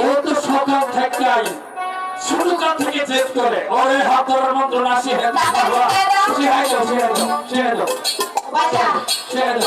ও তো সকাল থেকে শুরু কাল থেকে জেদ করে। ওরে হাত ধরার মন্ত্র না শিখে শিখাই দাও শিখাই দাও শিখাই দাও বাজা শিখাই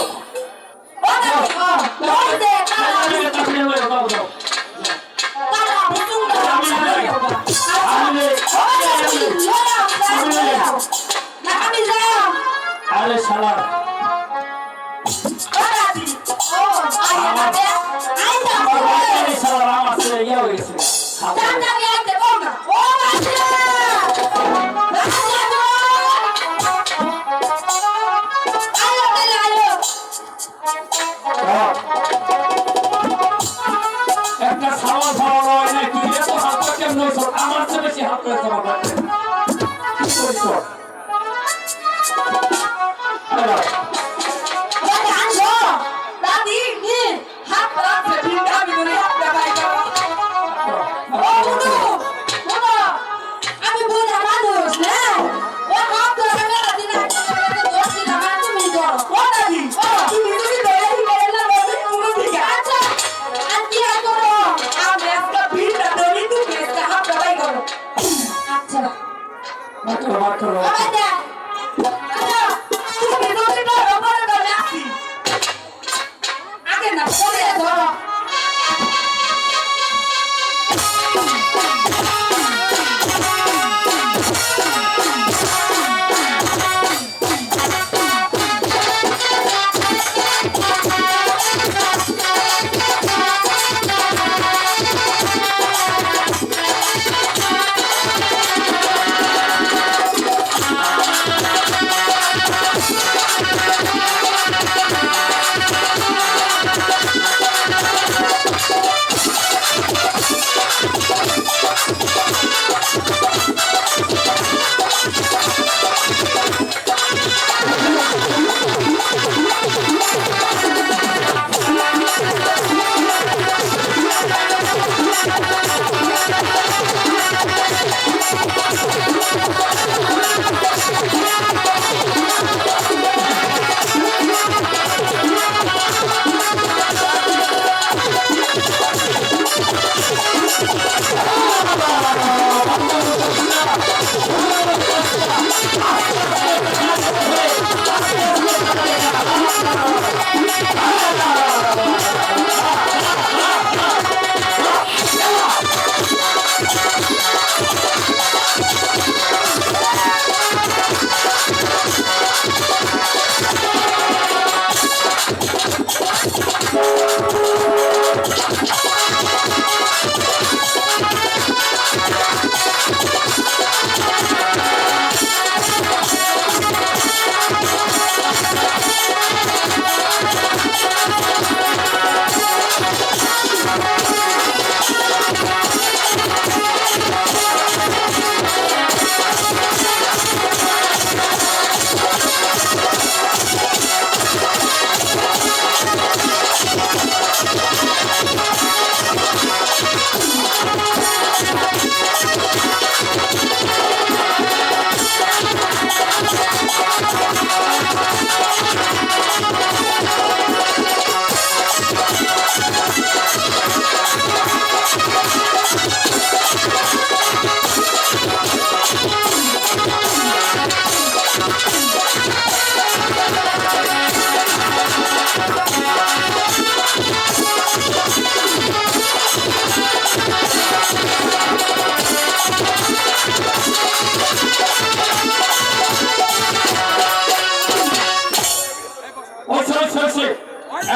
ওইসে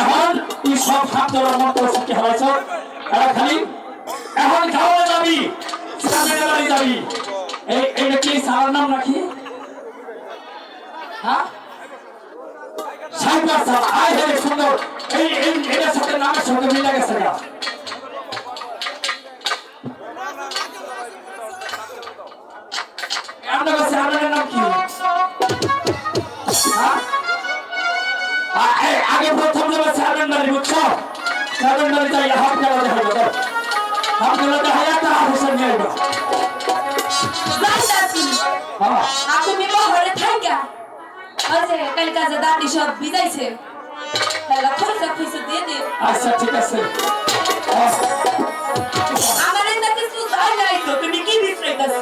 এখন তুই সব হাত মত শিক্ষা হয়েছ এরা খালি, এখন খাওয়া যাবি সামনে যাবি। এই এটা কি সার নাম নাকি হ্যাঁ? সাইবার সার। আয় হে সুন্দর। এই এই এটা সাথে নামের সাথে মিলে গেছে না। বাড়ি বুঝছ বাড়ি যাই হাফ গেলা দেখা যাবে হাফ গেলা দেখা যাবে হাফ হোসেন নিয়ে দাদি হ্যাঁ। তুমি বহরে থাইকা? ওই যে কালকা যে দাদি সব বিদাইছে তাহলে খরচা খুশি দিয়ে দিন আচ্ছা ঠিক আছে। আমার এটা কিছু যায় নাই তো তুমি কি বিশ্রাইতেছো?